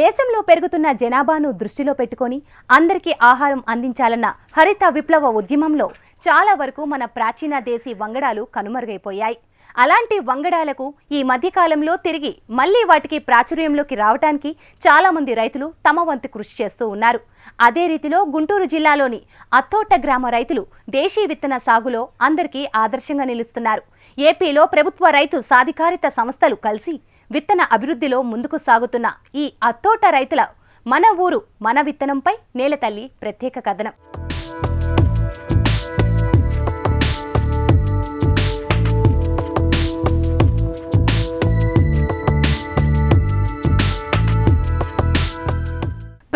దేశంలో పెరుగుతున్న జనాభాను దృష్టిలో పెట్టుకొని అందరికీ ఆహారం అందించాలన్న హరిత విప్లవ ఉద్యమంలో చాలా వరకు మన ప్రాచీన దేశీ వంగడాలు కనుమరుగైపోయాయి. అలాంటి వంగడాలకు ఈ మధ్యకాలంలో తిరిగి మళ్ళీ వాటికి ప్రాచుర్యంలోకి రావడానికి చాలామంది రైతులు తమ వంతు కృషి చేస్తూ ఉన్నారు. అదే రీతిలో గుంటూరు జిల్లాలోని అత్తోట గ్రామ రైతులు దేశీ విత్తన సాగులో అందరికీ ఆదర్శంగా నిలుస్తున్నారు. ఏపీలో ప్రభుత్వ రైతు సాధికారిత సంస్థలు కలిసి విత్తన అభివృద్ధిలో ముందుకు సాగుతున్న ఈ అత్తోట రైతుల మన ఊరు మన విత్తనంపై నేలతల్లి ప్రత్యేక కథనం.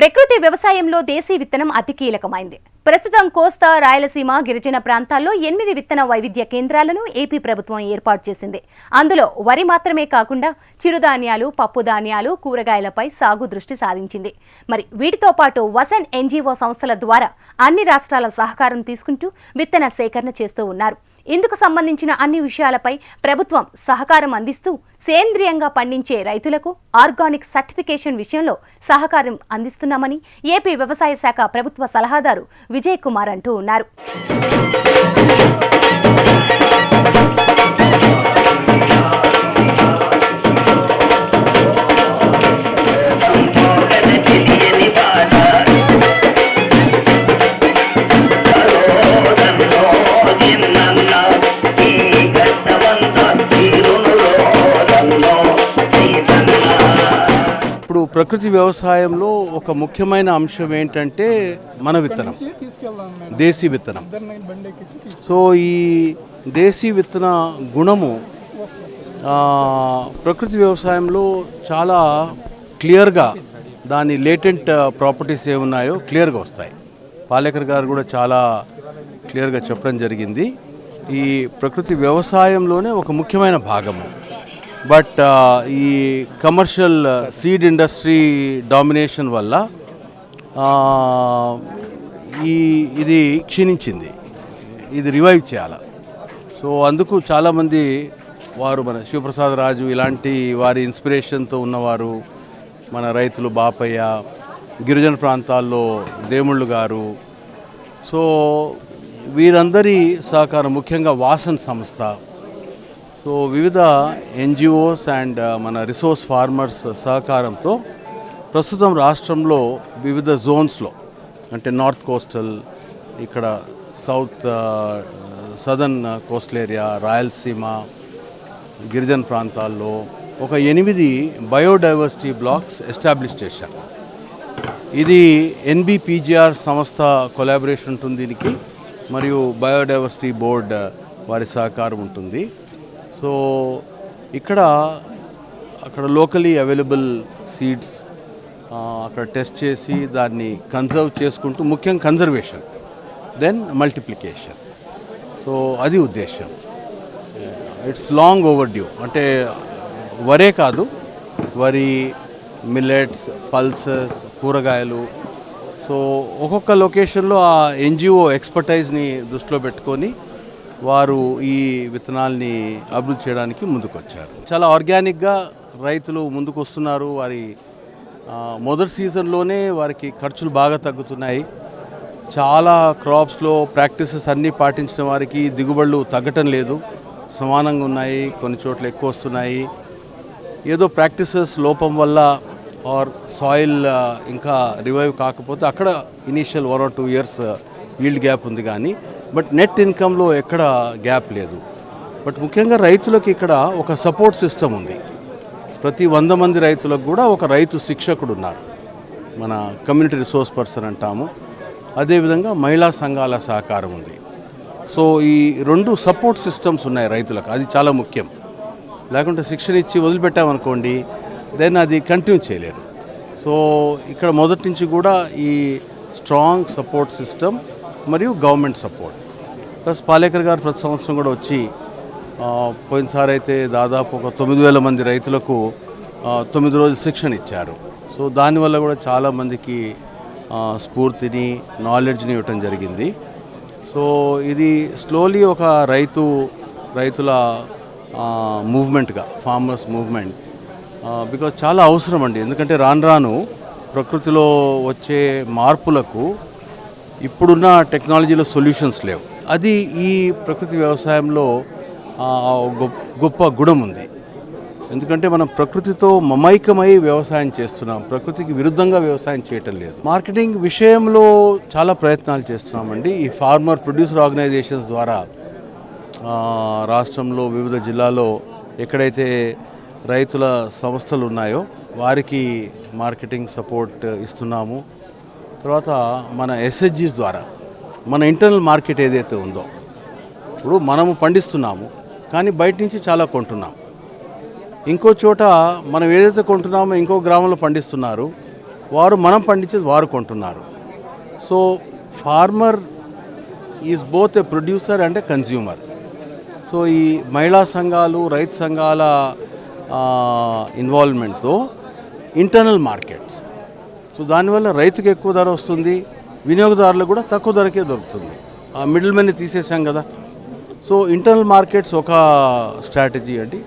ప్రకృతి వ్యవసాయంలో దేశీ విత్తనం అతి కీలకమైంది. ప్రస్తుతం కోస్తా రాయలసీమ గిరిజన ప్రాంతాల్లో ఎనిమిది విత్తన వైవిధ్య కేంద్రాలను ఏపీ ప్రభుత్వం ఏర్పాటు చేసింది. అందులో వరి మాత్రమే కాకుండా చిరుధాన్యాలు పప్పు ధాన్యాలు కూరగాయలపై సాగు దృష్టి సాధించింది మరి వీటితో పాటు వసన్ ఎన్జీఓ సంస్థల ద్వారా అన్ని రాష్ట్రాల సహకారం తీసుకుంటూ విత్తన సేకరణ చేస్తూ ఉన్నారు. ఇందుకు సంబంధించిన అన్ని విషయాలపై ప్రభుత్వం సహకారం అందిస్తూ సేంద్రియంగా పండించే రైతులకు ఆర్గానిక్ సర్టిఫికేషన్ విషయంలో సహకారం అందిస్తున్నామని ఏపీ వ్యవసాయ శాఖ ప్రభుత్వ సలహాదారు విజయ్ కుమార్ అంటూ ఉన్నారు. ప్రకృతి వ్యవసాయంలో ఒక ముఖ్యమైన అంశం ఏంటంటే మన విత్తనం. దేశీ విత్తనం. సో ఈ దేశీ విత్తన గుణము ప్రకృతి వ్యవసాయంలో చాలా క్లియర్గా దాని లేటెంట్ ప్రాపర్టీస్ ఏమున్నాయో క్లియర్గా వస్తాయి. పాలేకర్ గారు కూడా చాలా క్లియర్గా చెప్పడం జరిగింది. ఈ ప్రకృతి వ్యవసాయంలోనే ఒక ముఖ్యమైన భాగము. బట్ uh, ఈ కమర్షియల్ సీడ్ ఇండస్ట్రీ డామినేషన్ వల్ల uh, ఈ ఇది క్షీణించింది. ఇది రివైవ్ చేయాలి. సో అందుకు చాలామంది వారు మన శివప్రసాద్ రాజు ఇలాంటి వారి ఇన్స్పిరేషన్తో ఉన్నవారు మన రైతులు బాపయ్య గిరిజన ప్రాంతాల్లో దేముళ్ళు గారు. సో వీరందరి సహకారం ముఖ్యంగా వాసన్ సంస్థ సో వివిధ ఎన్జిఓస్ అండ్ మన రిసోర్స్ ఫార్మర్స్ సహకారంతో ప్రస్తుతం రాష్ట్రంలో వివిధ జోన్స్లో అంటే నార్త్ కోస్టల్ ఇక్కడ south southern coastal area Rayalaseema గిరిజన ప్రాంతాల్లో ఒక ఎనిమిది బయోడైవర్సిటీ బ్లాక్స్ ఎస్టాబ్లిష్ చేశారు. ఇది ఎన్బిపిజిఆర్ సంస్థ కొలాబరేషన్ ఉంటుంది దీనికి మరియు బయోడైవర్సిటీ బోర్డ్ వారి సహకారం ఉంటుంది. సో ఇక్కడ అక్కడ లోకలీ అవైలబుల్ సీడ్స్ అక్కడ టెస్ట్ చేసి దాన్ని కన్జర్వ్ చేసుకుంటూ ముఖ్యంగా కన్జర్వేషన్ దెన్ మల్టిప్లికేషన్ సో అది ఉద్దేశం ఇట్స్ లాంగ్ ఓవర్ డ్యూ అంటే వరే కాదు వరి మిల్లెట్స్ పల్సెస్ కూరగాయలు. సో ఒక్కొక్క లొకేషన్లో ఆ ఎన్జిఓ ఎక్స్పర్టైజ్ని దృష్టిలో పెట్టుకొని వారు ఈ విత్తనాల్ని అభివృద్ధి చేయడానికి ముందుకొచ్చారు. చాలా ఆర్గానిక్గా రైతులు ముందుకు వస్తున్నారు వారి మొదటి సీజన్లోనే వారికి ఖర్చులు బాగా తగ్గుతున్నాయి. చాలా క్రాప్స్లో ప్రాక్టీసెస్ అన్నీ పాటించిన వారికి దిగుబడులు తగ్గటం లేదు. సమానంగా ఉన్నాయి కొన్ని చోట్ల ఎక్కువ వస్తున్నాయి. ఏదో ప్రాక్టీసెస్ లోపం వల్ల ఆర్ సాయిల్ ఇంకా రివైవ్ కాకపోతే అక్కడ initial one or two years yield gap ఉంది కానీ బట్ నెట్ ఇన్కంలో ఎక్కడ గ్యాప్ లేదు. బట్ ముఖ్యంగా రైతులకు ఇక్కడ ఒక సపోర్ట్ సిస్టమ్ ఉంది. ప్రతి వంద మంది రైతులకు కూడా ఒక రైతు శిక్షకుడు ఉన్నారు. మన కమ్యూనిటీ రిసోర్స్ పర్సన్ అంటాము. అదేవిధంగా మహిళా సంఘాల సహకారం ఉంది. సో ఈ రెండు సపోర్ట్ సిస్టమ్స్ ఉన్నాయి రైతులకు. అది చాలా ముఖ్యం. లేకుంటే శిక్షణ ఇచ్చి వదిలిపెట్టామనుకోండి దెన్ అది కంటిన్యూ చేయలేరు. సో ఇక్కడ మొదటి నుంచి కూడా ఈ స్ట్రాంగ్ సపోర్ట్ సిస్టమ్ మరియు government support. Plus Palekar garu ప్రతి సంవత్సరం కూడా వచ్చి పోయినసారి అయితే దాదాపు ఒక తొమ్మిది వేల మంది రైతులకు తొమ్మిది రోజులు శిక్షణ ఇచ్చారు సో దానివల్ల కూడా చాలామందికి స్ఫూర్తిని నాలెడ్జ్ని ఇవ్వటం జరిగింది. సో ఇది స్లోలీ ఒక రైతు రైతుల మూవ్మెంట్గా ఫార్మర్స్ మూవ్మెంట్ బికాజ్ చాలా అవసరం అండి. ఎందుకంటే రాను రాను ప్రకృతిలో వచ్చే మార్పులకు ఇప్పుడున్న టెక్నాలజీలో సొల్యూషన్స్ లేవు. అది ఈ ప్రకృతి వ్యవసాయంలో గొప్ప గొప్ప గుణం ఉంది. ఎందుకంటే మనం ప్రకృతితో మమైకమై వ్యవసాయం చేస్తున్నాం. ప్రకృతికి విరుద్ధంగా వ్యవసాయం చేయటం లేదు. మార్కెటింగ్ విషయంలో చాలా ప్రయత్నాలు చేస్తున్నామండి. ఈ ఫార్మర్ ప్రొడ్యూసర్ ఆర్గనైజేషన్స్ ద్వారా రాష్ట్రంలో వివిధ జిల్లాలో ఎక్కడైతే రైతుల సంస్థలు ఉన్నాయో వారికి మార్కెటింగ్ సపోర్ట్ ఇస్తున్నాము. తర్వాత మన ఎస్హెచ్జీస్ ద్వారా మన ఇంటర్నల్ మార్కెట్ ఏదైతే ఉందో ఇప్పుడు మనము పండిస్తున్నాము కానీ బయట నుంచి చాలా కొంటున్నాం. ఇంకో చోట మనం ఏదైతే కొంటున్నామో ఇంకో గ్రామంలో పండిస్తున్నారు వారు మనం పండించేది వారు కొంటున్నారు. So farmer is both a producer and a consumer so ఈ మహిళా సంఘాలు రైతు సంఘాల ఇన్వాల్వ్మెంట్తో ఇంటర్నల్ మార్కెట్స్ సో దానివల్ల రైతుకు ఎక్కువ ధర వస్తుంది వినియోగదారులకు కూడా తక్కువ ధరకే దొరుకుతుంది. ఆ మిడిల్ మెన్ తీసేసాం కదా. సో ఇంటర్నల్ మార్కెట్స్ ఒక స్ట్రాటజీ అండి.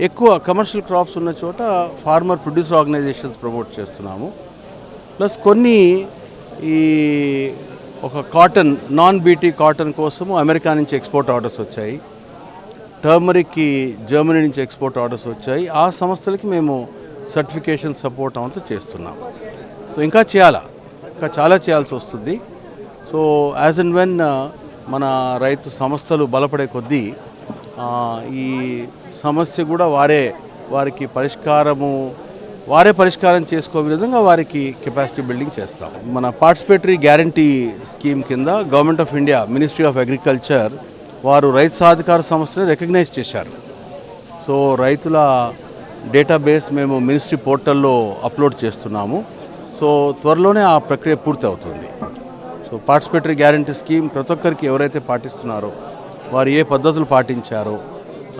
ఎక్కువ కమర్షియల్ క్రాప్స్ ఉన్న చోట ఫార్మర్ ప్రొడ్యూసర్ ఆర్గనైజేషన్స్ ప్రమోట్ చేస్తున్నాము. ప్లస్ కొన్ని ఈ ఒక కాటన్ నాన్ బీటీ కాటన్ కోసము అమెరికా నుంచి ఎక్స్పోర్ట్ ఆర్డర్స్ వచ్చాయి. టర్మరిక్కి జర్మనీ నుంచి ఎక్స్పోర్ట్ ఆర్డర్స్ వచ్చాయి. ఆ సంస్థలకి మేము సర్టిఫికేషన్ సపోర్ట్ అంతా చేస్తున్నాం. సో ఇంకా చేయాలా? ఇంకా చాలా చేయాల్సి వస్తుంది. సో యాజ్ అండ్ వెన్ మన రైతు సంస్థలు బలపడే కొద్దీ ఈ సమస్య కూడా వారే వారికి పరిష్కారము వారే పరిష్కారం చేసుకో విధంగా వారికి కెపాసిటీ బిల్డింగ్ చేస్తాం. మన పార్టిసిపేటరీ గ్యారంటీ స్కీమ్ కింద government of India ministry of agriculture వారు రైతు సాధికార సంస్థని రికగ్నైజ్ చేశారు. సో రైతుల డేటాబేస్ మేము మినిస్ట్రీ పోర్టల్లో అప్లోడ్ చేస్తున్నాము. సో త్వరలోనే ఆ ప్రక్రియ పూర్తి అవుతుంది సో పార్టిసిపేటరీ గ్యారంటీ స్కీమ్ ప్రతి ఒక్కరికి ఎవరైతే పాటిస్తున్నారో వారు ఏ పద్ధతులు పాటించారో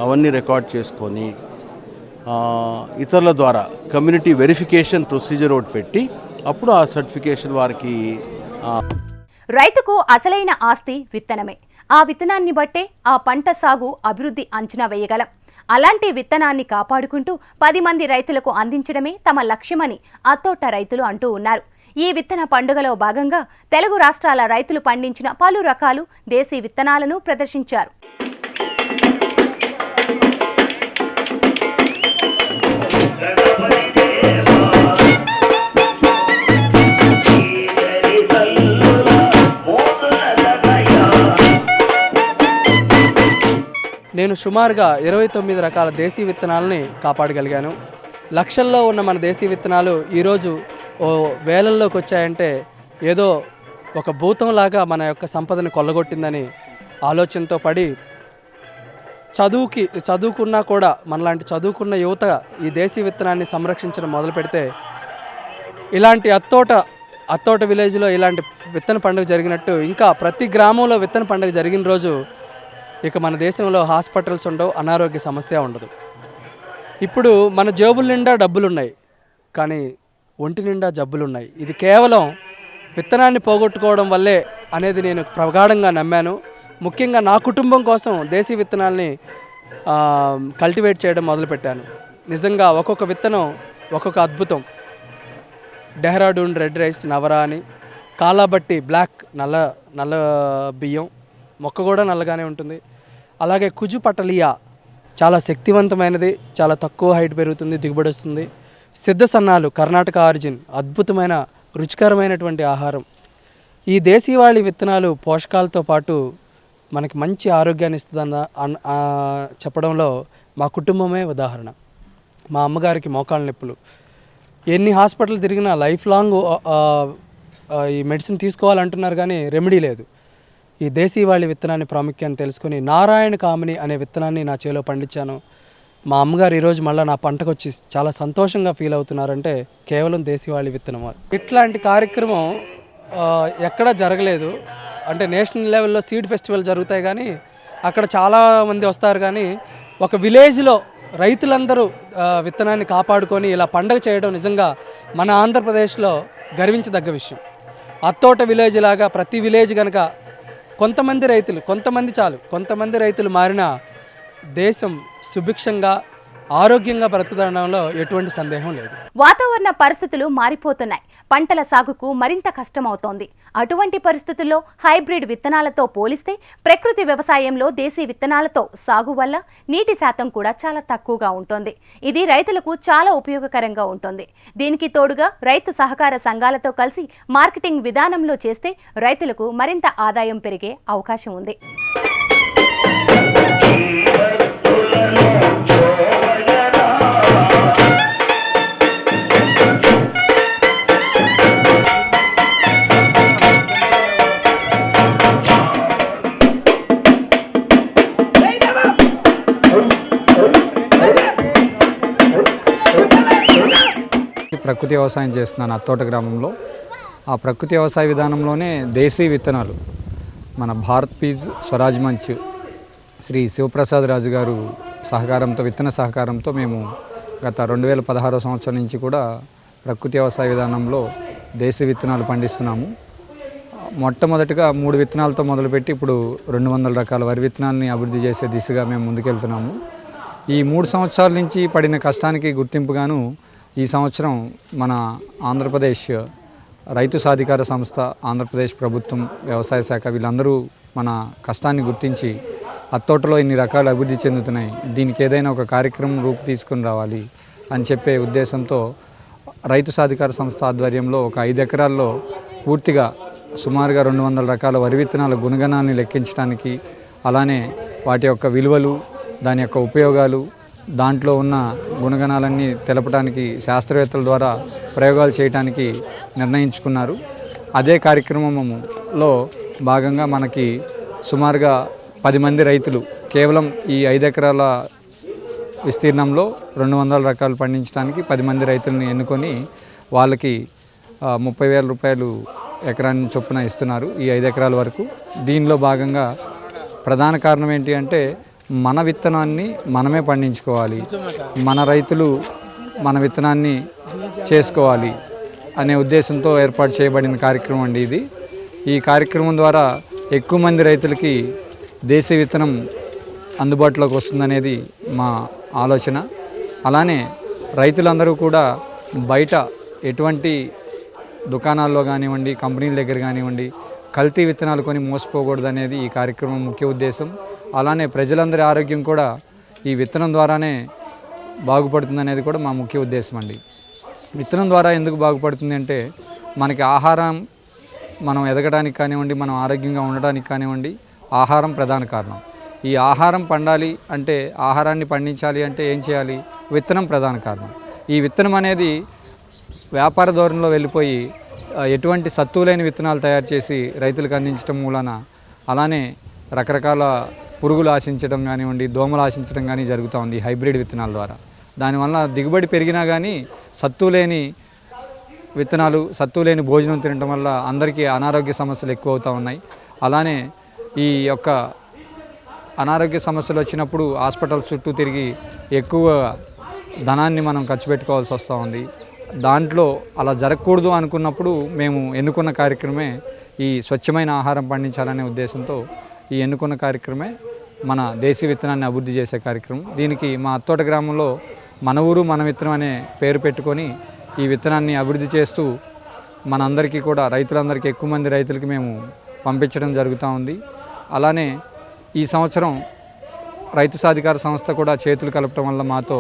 అవన్నీ రికార్డ్ చేసుకొని ఇతరుల ద్వారా కమ్యూనిటీ వెరిఫికేషన్ ప్రొసీజర్ ఒకటి పెట్టి అప్పుడు ఆ సర్టిఫికేషన్ వారికి రైతుకు అసలైన ఆస్తి విత్తనమే. ఆ విత్తనాన్ని బట్టే ఆ పంట సాగు అభివృద్ధి అంచనా వేయగలం. అలాంటి విత్తనాన్ని కాపాడుకుంటూ పది మంది రైతులకు అందించడమే తమ లక్ష్యమని అత్తోట రైతులు అంటూ ఉన్నారు. ఈ విత్తన పండుగలో భాగంగా తెలుగు రాష్ట్రాల రైతులు పండించిన పలు రకాలు దేశీ విత్తనాలను ప్రదర్శించారు. నేను సుమారుగా ఇరవై తొమ్మిది రకాల దేశీ విత్తనాలని కాపాడగలిగాను. లక్షల్లో ఉన్న మన దేశీ విత్తనాలు ఈరోజు ఓ వేలల్లోకి వచ్చాయంటే ఏదో ఒక భూతంలాగా మన యొక్క సంపదను కొల్లగొట్టిందని ఆలోచనతో పడి చదువుకి చదువుకున్నా కూడా మనలాంటి చదువుకున్న యువత ఈ దేశీ విత్తనాన్ని సంరక్షించడం మొదలు పెడితే ఇలాంటి అత్తోట అత్తోట విలేజ్లో ఇలాంటి విత్తన పండుగ జరిగినట్టు ఇంకా ప్రతి గ్రామంలో విత్తన పండుగ జరిగిన రోజు ఇక మన దేశంలో హాస్పిటల్స్ ఉండవు అనారోగ్య సమస్య ఉండదు. ఇప్పుడు మన జేబుల నిండా డబ్బులు ఉన్నాయి కానీ ఒంటి నిండా జబ్బులు ఉన్నాయి ఇది కేవలం విత్తనాన్ని పోగొట్టుకోవడం వల్లే అనేది నేను ప్రగాఢంగా నమ్మాను. ముఖ్యంగా నా కుటుంబం కోసం దేశీ విత్తనాల్ని కల్టివేట్ చేయడం మొదలుపెట్టాను. నిజంగా ఒక్కొక్క విత్తనం ఒక్కొక్క అద్భుతం. డెహ్రాడూన్ రెడ్ రైస్ నవరా అని కాలాబట్టి బ్లాక్ నల్ల నల్ల బియ్యం మొక్క కూడా నల్లగానే ఉంటుంది. అలాగే కుజు పటలియా చాలా శక్తివంతమైనది చాలా తక్కువ హైట్ పెరుగుతుంది దిగుబడి వస్తుంది. సిద్ధ సన్నాలు కర్ణాటక ఆరిజిన్ అద్భుతమైన రుచికరమైనటువంటి ఆహారం. ఈ దేశీవాళి విత్తనాలు పోషకాలతో పాటు మనకి మంచి ఆరోగ్యాన్ని ఇస్తుందన్న అన్- చెప్పడంలో మా కుటుంబమే ఉదాహరణ. మా అమ్మగారికి మోకాళ్ళ నొప్పులు. ఎన్ని హాస్పిటల్ తిరిగినా లైఫ్ లాంగ్ ఈ మెడిసిన్ తీసుకోవాలంటున్నారు కానీ రెమెడీ లేదు. ఈ దేశీవాళి విత్తనాన్ని ప్రాముఖ్యాన్ని తెలుసుకుని నారాయణ కామిని అనే విత్తనాన్ని నా చేలో పండించాను. మా అమ్మగారు ఈరోజు మళ్ళీ నా పంటకు వచ్చి చాలా సంతోషంగా ఫీల్ అవుతున్నారంటే కేవలం దేశీవాళి విత్తనం ఇట్లాంటి కార్యక్రమం ఎక్కడా జరగలేదు. అంటే నేషనల్ లెవెల్లో సీడ్ ఫెస్టివల్ జరుగుతాయి కానీ అక్కడ చాలామంది వస్తారు కానీ ఒక విలేజ్లో రైతులందరూ విత్తనాన్ని కాపాడుకొని ఇలా పండగ చేయడం నిజంగా మన ఆంధ్రప్రదేశ్లో గర్వించదగ్గ విషయం. అత్తోట విలేజ్ లాగా ప్రతి విలేజ్ కనుక కొంతమంది రైతులు కొంతమంది చాలు కొంతమంది రైతులు మారిన దేశం సుభిక్షంగా ఆరోగ్యంగా బ్రతకడంలో ఎటువంటి సందేహం లేదు. వాతావరణ పరిస్థితులు మారిపోతున్నాయి. పంటల సాగుకు మరింత కష్టమవుతోంది. అటువంటి పరిస్థితుల్లో హైబ్రిడ్ విత్తనాలతో పోలిస్తే ప్రకృతి వ్యవసాయంలో దేశీ విత్తనాలతో సాగు వల్ల నీటి శాతం కూడా చాలా తక్కువగా ఉంటుంది. ఇది రైతులకు చాలా ఉపయోగకరంగా ఉంటుంది. దీనికి తోడుగా రైతు సహకార సంఘాలతో కలిసి మార్కెటింగ్ విధానంలో చేస్తే రైతులకు మరింత ఆదాయం పెరిగే అవకాశం ఉంది. ప్రకృతి వ్యవసాయం చేస్తున్నాను అత్తోట గ్రామంలో. ఆ ప్రకృతి వ్యవసాయ విధానంలోనే దేశీ విత్తనాలు మన భారత్ పీజ్ స్వరాజ్ మంచ్ శ్రీ శివప్రసాద్ రాజు గారు సహకారంతో విత్తన సహకారంతో మేము గత రెండు వేల పదహారో సంవత్సరం నుంచి కూడా ప్రకృతి వ్యవసాయ విధానంలో దేశీ విత్తనాలు పండిస్తున్నాము. మొట్టమొదటిగా మూడు విత్తనాలతో మొదలుపెట్టి ఇప్పుడు రెండు వందల రకాల వరి విత్తనాలని అభివృద్ధి చేసే దిశగా మేము ముందుకెళ్తున్నాము. ఈ మూడు సంవత్సరాల నుంచి పడిన కష్టానికి గుర్తింపుగాను ఈ సంవత్సరం మన ఆంధ్రప్రదేశ్ రైతు సాధికార సంస్థ ఆంధ్రప్రదేశ్ ప్రభుత్వం వ్యవసాయ శాఖ వీళ్ళందరూ మన కష్టాన్ని గుర్తించి అత్తోటలో ఇన్ని రకాలు అభివృద్ధి చెందుతున్నాయి. దీనికి ఏదైనా ఒక కార్యక్రమం రూపు తీసుకుని రావాలి అని చెప్పే ఉద్దేశంతో రైతు సాధికార సంస్థ ఆధ్వర్యంలో ఒక ఐదు ఎకరాల్లో పూర్తిగా సుమారుగా రెండు వందల రకాల వరి విత్తనాల గుణగణాన్ని లెక్కించడానికి అలానే వాటి యొక్క విలువలు దాని యొక్క ఉపయోగాలు దాంట్లో ఉన్న గుణగణాలన్నీ తెలపడానికి శాస్త్రవేత్తల ద్వారా ప్రయోగాలు చేయడానికి నిర్ణయించుకున్నారు. అదే కార్యక్రమంలో భాగంగా మనకి సుమారుగా పది మంది రైతులు కేవలం ఈ ఐదు ఎకరాల విస్తీర్ణంలో రెండు వందల రకాలు పండించడానికి పది మంది రైతులను ఎన్నుకొని వాళ్ళకి ముప్పై వేల రూపాయలు ఎకరాన్ని చొప్పున ఇస్తున్నారు ఈ ఐదు ఎకరాల వరకు. దీనిలో భాగంగా ప్రధాన కారణం ఏంటి అంటే మన విత్తనాన్ని మనమే పండించుకోవాలి. మన రైతులు మన విత్తనాన్ని చేసుకోవాలి అనే ఉద్దేశంతో ఏర్పాటు చేయబడిన కార్యక్రమం అండి ఇది. ఈ కార్యక్రమం ద్వారా ఎక్కువ మంది రైతులకి దేశీ విత్తనం అందుబాటులోకి వస్తుందనేది మా ఆలోచన. అలానే రైతులందరూ కూడా బయట ఎటువంటి దుకాణాల్లో కానివ్వండి కంపెనీల దగ్గర కానివ్వండి కల్తీ విత్తనాలు కొని మోసపోకూడదు అనేది ఈ కార్యక్రమం ముఖ్య ఉద్దేశం. అలానే ప్రజలందరి ఆరోగ్యం కూడా ఈ విత్తనం ద్వారానే బాగుపడుతుంది అనేది కూడా మా ముఖ్య ఉద్దేశం అండి. విత్తనం ద్వారా ఎందుకు బాగుపడుతుంది అంటే మనకి ఆహారం మనం ఎదగడానికి కానివ్వండి మనం ఆరోగ్యంగా ఉండడానికి కానివ్వండి ఆహారం ప్రధాన కారణం. ఈ ఆహారం పండాలి అంటే ఆహారాన్ని పండించాలి అంటే ఏం చేయాలి? విత్తనం ప్రధాన కారణం. ఈ విత్తనం అనేది వ్యాపార ధోరణిలో వెళ్ళిపోయి ఎటువంటి సత్తువు లేని విత్తనాలు తయారు చేసి రైతులకు అందించడం మూలన అలానే రకరకాల పురుగులు ఆశించడం కానివ్వండి దోమలు ఆశించడం కానీ జరుగుతూ ఉంది హైబ్రిడ్ విత్తనాల ద్వారా. దానివల్ల దిగుబడి పెరిగినా కానీ సత్తు లేని విత్తనాలు సత్తు లేని భోజనం తినడం వల్ల అందరికీ అనారోగ్య సమస్యలు ఎక్కువ అవుతూ ఉన్నాయి. అలానే ఈ యొక్క అనారోగ్య సమస్యలు వచ్చినప్పుడు హాస్పిటల్ చుట్టూ తిరిగి ఎక్కువ ధనాన్ని మనం ఖర్చు పెట్టుకోవాల్సి వస్తూ ఉంది. దాంట్లో అలా జరగకూడదు అనుకున్నప్పుడు మేము ఎన్నుకున్న కార్యక్రమే ఈ స్వచ్ఛమైన ఆహారం పండించాలనే ఉద్దేశంతో ఈ ఎన్నుకున్న కార్యక్రమే మన దేశీ విత్తనాన్ని అభివృద్ధి చేసే కార్యక్రమం. దీనికి మా అత్తోట గ్రామంలో మన ఊరు మన విత్తనం అనే పేరు పెట్టుకొని ఈ విత్తనాన్ని అభివృద్ధి చేస్తూ మనందరికీ కూడా రైతులందరికీ ఎక్కువ మంది రైతులకి మేము పంపించడం జరుగుతూ ఉంది. అలానే ఈ సంవత్సరం రైతు సాధికార సంస్థ కూడా చేతులు కలపడం వల్ల మాతో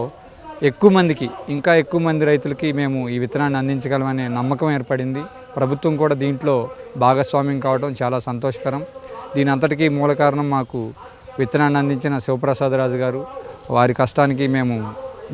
ఎక్కువ మందికి ఇంకా ఎక్కువ మంది రైతులకి మేము ఈ విత్తనాన్ని అందించగలమనే నమ్మకం ఏర్పడింది. ప్రభుత్వం కూడా దీంట్లో భాగస్వామ్యం కావడం చాలా సంతోషకరం. దీని అంతటికీ మూల కారణం మాకు విత్తనాన్ని అందించిన శివప్రసాదరాజు గారు. వారి కష్టానికి మేము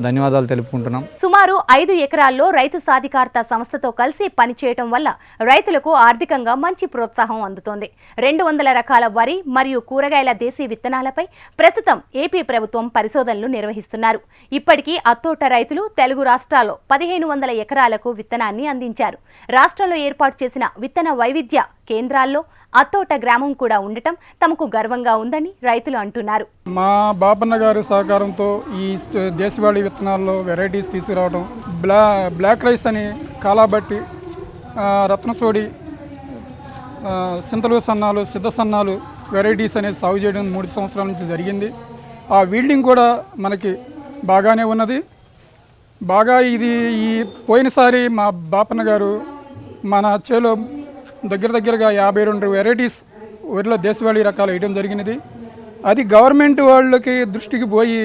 ధన్యవాదాలు తెలుపుకుంటున్నాం. సుమారు ఐదు ఎకరాల్లో రైతు సాధికారత సంస్థతో కలిసి పనిచేయటం వల్ల రైతులకు ఆర్థికంగా మంచి ప్రోత్సాహం అందుతోంది. రెండు వందల రకాల వరి మరియు కూరగాయల దేశీ విత్తనాలపై ప్రస్తుతం ఏపీ ప్రభుత్వం పరిశోధనలు నిర్వహిస్తున్నారు. ఇప్పటికీ అత్తోట రైతులు తెలుగు రాష్ట్రాల్లో పదిహేను వందల ఎకరాలకు విత్తనాన్ని అందించారు. రాష్ట్రంలో ఏర్పాటు చేసిన విత్తన వైవిధ్య కేంద్రాల్లో అత్తోట గ్రామం కూడా ఉండటం తమకు గర్వంగా ఉందని రైతులు అంటున్నారు. మా బాపన్న గారి సహకారంతో ఈ దేశవాళీ విత్తనాల్లో వెరైటీస్ తీసుకురావడం బ్లా బ్లాక్ రైస్ అని కాలాబట్టి రత్నసోడి సింతలు సన్నాలు సిద్ధ సన్నాలు వెరైటీస్ అనేది సాగు చేయడం మూడు సంవత్సరాల నుంచి జరిగింది. ఆ వీల్డింగ్ కూడా మనకి బాగానే ఉన్నది. బాగా ఇది ఈ పోయినసారి మా బాపన్న గారు మన చేలో దగ్గర దగ్గరగా యాభై రెండు వెరైటీస్ వరిలో దేశవాళీ రకాలు వేయడం జరిగినది. అది గవర్నమెంట్ వాళ్ళకి దృష్టికి పోయి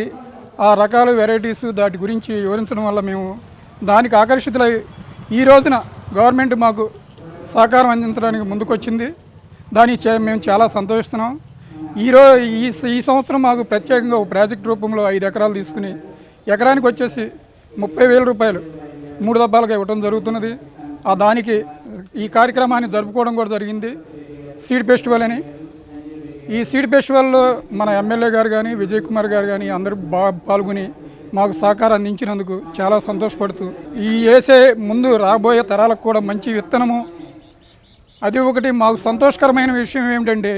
ఆ రకాల వెరైటీస్ దాటి గురించి వివరించడం వల్ల మేము దానికి ఆకర్షితులై ఈ రోజున గవర్నమెంట్ మాకు సహకారం అందించడానికి ముందుకొచ్చింది. దాని మేము చాలా సంతోషిస్తున్నాం. ఈరో ఈ ఈ సంవత్సరం మాకు ప్రత్యేకంగా ఒక ప్రాజెక్ట్ రూపంలో ఐదు ఎకరాలు తీసుకుని ఎకరానికి వచ్చేసి ముప్పై వేల రూపాయలు మూడు దబ్బాలుగా ఇవ్వడం జరుగుతున్నది. ఆ దానికి ఈ కార్యక్రమాన్ని జరుపుకోవడం కూడా జరిగింది. సీడ్ ఫెస్టివల్ అని. ఈ సీడ్ ఫెస్టివల్లో మన ఎమ్మెల్యే గారు కానీ విజయ్ కుమార్ గారు కానీ అందరూ బాగా పాల్గొని మాకు సహకారం అందించినందుకు చాలా సంతోషపడుతూ ఈ వేసే ముందు రాబోయే తరాలకు కూడా మంచి విత్తనము. అది ఒకటి మాకు సంతోషకరమైన విషయం ఏమిటంటే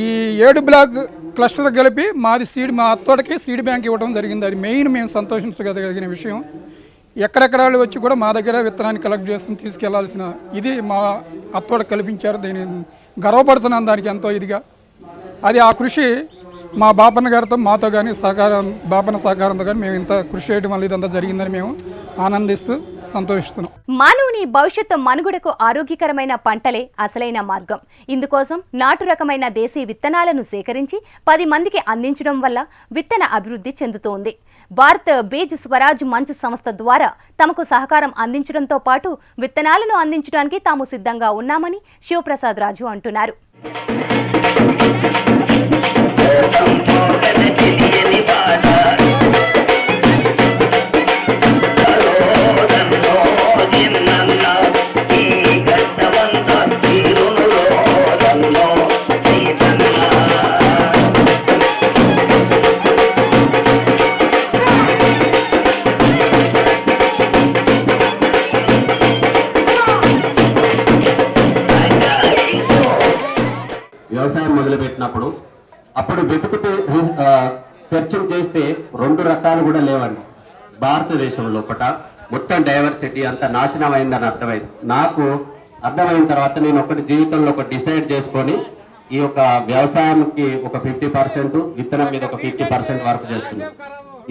ఈ ఏడు బ్లాక్ క్లస్టర్ కలిపి మాది సీడ్ మా అత్తోటకి సీడ్ బ్యాంక్ ఇవ్వడం జరిగింది. అది మెయిన్ మేము సంతోషించగలిగిన విషయం. ఎక్కడెక్కడ వాళ్ళు వచ్చి కూడా మా దగ్గర విత్తనాన్ని కలెక్ట్ చేసుకుని తీసుకెళ్ళాల్సిన ఇది మా అత్తోట కల్పించారు. దీని గర్వపడుతున్నాను దానికి ఎంతో ఇదిగా. అది ఆ కృషి మా బాపన్న గారితో మాతో కానీ సహకారం బాపన్న సహకారంతో కానీ మేము ఇంత కృషి చేయడం వల్ల ఇదంతా జరిగిందని మేము ఆనందిస్తూ సంతోషిస్తున్నాం. మానవుని భవిష్యత్తు మనుగడకు ఆరోగ్యకరమైన పంటలే అసలైన మార్గం. ఇందుకోసం నాటు రకమైన దేశీ విత్తనాలను సేకరించి పది మందికి అందించడం వల్ల విత్తన అభివృద్ధి చెందుతోంది. భారత్ బీజ్ స్వరాజ్ మంచ్ సంస్థ ద్వారా తమకు సహకారం అందించడంతో పాటు విత్తనాలను అందించడానికి తాము సిద్ధంగా ఉన్నామని శివప్రసాద్ రాజు అంటున్నారు. రెండు రకాలు కూడా లేవండి. భారతదేశం లోపల మొత్తం డైవర్సిటీ అంత నాశనం అయిందని అర్థమైంది. నాకు అర్థమైన తర్వాత నేను ఒకటి జీవితంలో ఒక డిసైడ్ చేసుకొని ఈ యొక్క వ్యవసాయంకి ఒక ఫిఫ్టీ పర్సెంట్ విత్తనం మీద ఒక ఫిఫ్టీ పర్సెంట్ వర్క్ చేస్తున్నాను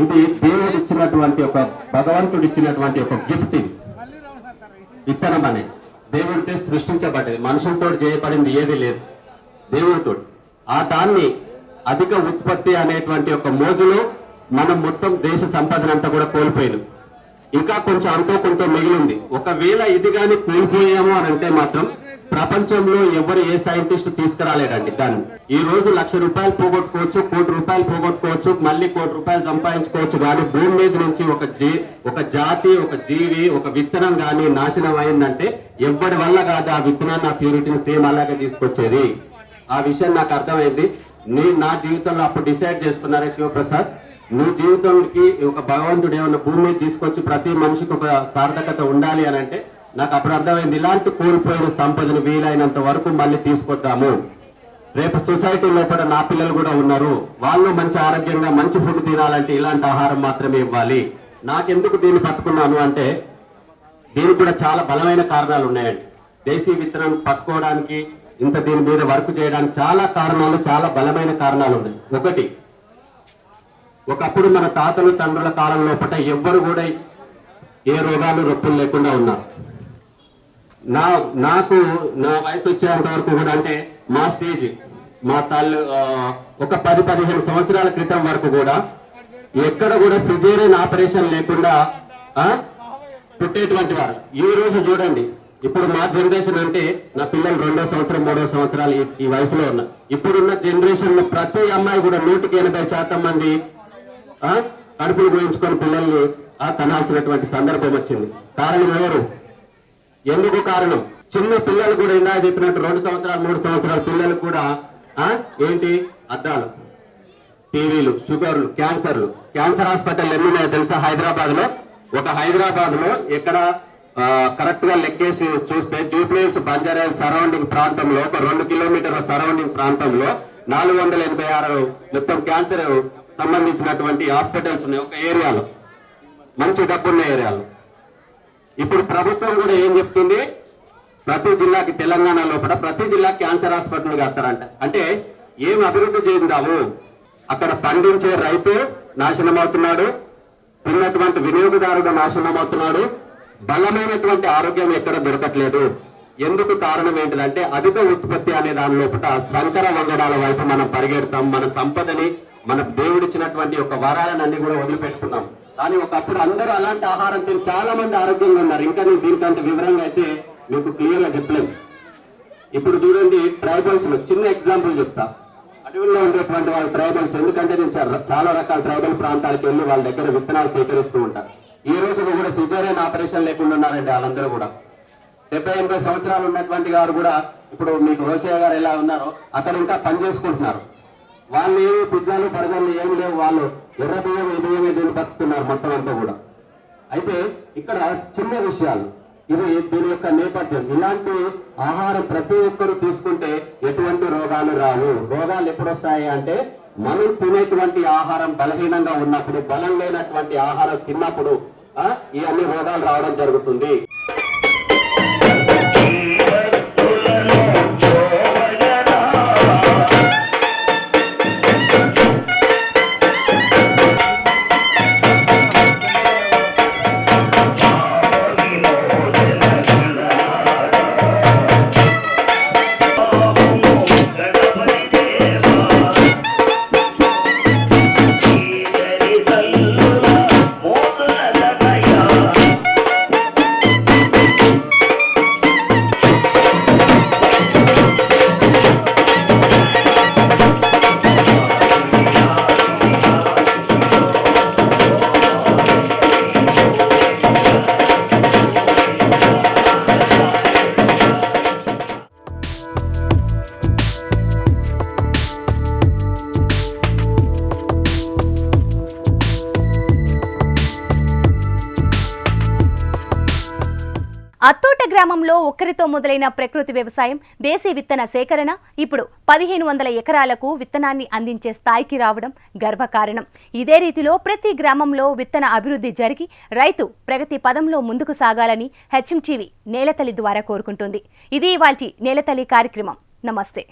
ఇది దేవుడు ఇచ్చినటువంటి ఒక భగవంతుడు ఇచ్చినటువంటి ఒక గిఫ్ట్ ఇది. విత్తనం అనేది. దేవుడితో సృష్టించబడ్డది. మనుషులతో చేయబడింది ఏది లేదు. దేవుడితో ఆ దాన్ని అధిక ఉత్పత్తి అనేటువంటి ఒక మోజులో మనం మొత్తం దేశ సంపదనంతా కూడా కోల్పోయాను. ఇంకా కొంచెం అంతో కొంత మిగిలింది. ఒకవేళ ఇది కానీ కోల్పోయాము అని అంటే మాత్రం ప్రపంచంలో ఎవరు ఏ సైంటిస్ట్ తీసుకురాలేడండి దాన్ని. ఈ రోజు లక్ష రూపాయలు పోగొట్టుకోవచ్చు కోటి రూపాయలు పోగొట్టుకోవచ్చు మళ్ళీ కోటి రూపాయలు సంపాదించుకోవచ్చు కానీ భూమి మీద నుంచి ఒక జీ ఒక జాతి ఒక జీవి ఒక విత్తనం కానీ నాశనం అయిందంటే ఎవరి వల్ల కాదు ఆ విత్తనాన్ని ఆ ప్యూరిటీని సేమ్ అలాగే తీసుకొచ్చేది. ఆ విషయం నాకు అర్థమైంది. నేను నా జీవితంలో అప్పుడు డిసైడ్ చేసుకున్నారే శివప్రసాద్? నీ జీవితానికి ఒక భగవంతుడు ఏమన్నా భూమి తీసుకొచ్చి ప్రతి మనిషికి ఒక సార్థకత ఉండాలి అని అంటే నాకు అప్పుడు అర్థమైంది ఇలాంటి కోల్పోయిన సంపదను వీలైనంత వరకు మళ్ళీ తీసుకొద్దాము. రేపు సొసైటీ లోపల నా పిల్లలు కూడా ఉన్నారు. వాళ్ళు మంచి ఆరోగ్యంగా మంచి ఫుడ్ తినాలంటే ఇలాంటి ఆహారం మాత్రమే ఇవ్వాలి. నాకెందుకు దీన్ని పట్టుకున్నాను అంటే దీనికి కూడా చాలా బలమైన కారణాలు ఉన్నాయండి. దేశీ విత్తనం పట్టుకోవడానికి ఇంత దీని మీద వర్క్ చేయడానికి చాలా కారణాలు చాలా బలమైన కారణాలు ఉన్నాయి. ఒకటి ఒకప్పుడు మన తాతలు తండ్రుల కాలం లోపల ఎవ్వరు కూడా ఏ రోగాలు రొప్పులు లేకుండా ఉన్నారు. నా నాకు నా వయసు వచ్చేంత వరకు కూడా అంటే మా స్టేజ్ మా తల్లి ఒక పది పదిహేను సంవత్సరాల క్రితం వరకు కూడా ఎక్కడ కూడా సిజేరియన్ ఆపరేషన్ లేకుండా పుట్టేటువంటి వారు. ఈ రోజు చూడండి ఇప్పుడు మా జనరేషన్ అంటే నా పిల్లలు రెండో సంవత్సరం మూడో సంవత్సరాలు ఈ- వయసులో ఉన్నా ఇప్పుడున్న జనరేషన్ ప్రతి అమ్మాయి కూడా నూటికి ఎనభై శాతం మంది కడుపులు పోయించుకొని పిల్లల్ని ఆ, కనాల్సినటువంటి సందర్భం వచ్చింది. కారణం ఎవరు? ఎందుకు కారణం? చిన్న పిల్లలు కూడా ఇందా చెప్పినట్టు రెండు సంవత్సరాలు మూడు సంవత్సరాల పిల్లలు కూడా ఆ, ఏంటి? అద్దాలు. టీవీలు షుగర్లు క్యాన్సర్లు. క్యాన్సర్ హాస్పిటల్ ఎన్ని ఉన్నాయో తెలుసా హైదరాబాద్లో ఒక హైదరాబాద్లో ఇక్కడ కరెక్ట్గా లెక్కేసి చూస్తే జూబ్లీస్ బంజారాయల్ సరౌండింగ్ ప్రాంతంలో ఒక రెండు కిలోమీటర్ల సరౌండింగ్ ప్రాంతంలో నాలుగు వందల ఎనభై ఆరు మొత్తం క్యాన్సర్ సంబంధించినటువంటి హాస్పిటల్స్ ఉన్నాయి ఒక ఏరియాలో. మంచి డబ్బున్న ఏరియాలో. ఇప్పుడు ప్రభుత్వం కూడా ఏం చెప్తుంది? ప్రతి జిల్లాకి తెలంగాణ లోపల ప్రతి జిల్లా క్యాన్సర్ హాస్పిటల్ కడతారంట. అంటే ఏం అభివృద్ధి చెందావు? అక్కడ పండించే రైతు నాశనం అవుతున్నాడు ఉన్నటువంటి వినియోగదారుడు నాశనం అవుతున్నాడు బలమైనటువంటి ఆరోగ్యం ఎక్కడ దొరకట్లేదు. ఎందుకు కారణం ఏంటంటే అధిక ఉత్పత్తి అనే దాని లోపల సంకర వంగడాల వైపు మనం పరిగెడతాం. మన సంపదని మన దేవుడిచ్చినటువంటి ఒక వరాలను అన్ని కూడా వదిలిపెట్టుకున్నాం. కానీ ఒకప్పుడు అందరూ అలాంటి ఆహారం తిని చాలా మంది ఆరోగ్యంగా ఉన్నారు. ఇంకా నేను దీనికంత వివరంగా అయితే మీకు క్లియర్గా చెప్పలేదు ఇప్పుడు చూడండి ట్రైబల్స్లో చిన్న ఎగ్జాంపుల్ చెప్తా. అడవుల్లో ఉండేటువంటి వాళ్ళ ట్రైబల్స్ ఎందుకంటే నేను చాలా- రకాల ట్రైబల్ ప్రాంతాలకు వెళ్ళి వాళ్ళ దగ్గర విత్తనాలు సేకరిస్తూ ఉంటాను ఈ రోజు కూడా సిజేరియన్ ఆపరేషన్ లేకుండా ఉన్నారండి వాళ్ళందరూ కూడా. డెబ్బై ఎనభై సంవత్సరాలు ఉన్నటువంటి గారు కూడా ఇప్పుడు మీకు రోషయ్య గారు ఎలా ఉన్నారో అతను ఇంకా పని చేసుకుంటున్నారు. వాళ్ళు ఏమి పిజ్జాలు బర్గర్లు ఏమి లేవు వాళ్ళు ఎర్ర బియ్యం ఈ బియ్యమే దీన్ని బతుకుతున్నారు మొత్తం అంతా కూడా. అయితే ఇక్కడ చిన్న విషయాలు. ఇది దీని యొక్క నేపథ్యం. ఇలాంటి ఆహారం ప్రతి ఒక్కరు తీసుకుంటే ఎటువంటి రోగాలు రావు. రోగాలు ఎప్పుడు వస్తాయి అంటే మనం తినేటువంటి ఆహారం బలహీనంగా ఉన్నప్పుడు బలం లేనటువంటి ఆహారం తిన్నప్పుడు ఇవన్నీ ఈ అన్ని రోగాలు రావడం జరుగుతుంది. గ్రామంలో ఒక్కరితో మొదలైన ప్రకృతి వ్యవసాయం దేశీ విత్తన సేకరణ ఇప్పుడు పదిహేను వందల ఎకరాలకు విత్తనాన్ని అందించే స్థాయికి రావడం గర్వకారణం. ఇదే రీతిలో ప్రతి గ్రామంలో విత్తన అభివృద్ధి జరిగి రైతు ప్రగతి పదంలో ముందుకు సాగాలని హెచ్ఎంటీవీ నేలతల్లి ద్వారా కోరుకుంటుంది. ఇది ఇవాల్టి నేలతల్లి కార్యక్రమం. నమస్తే.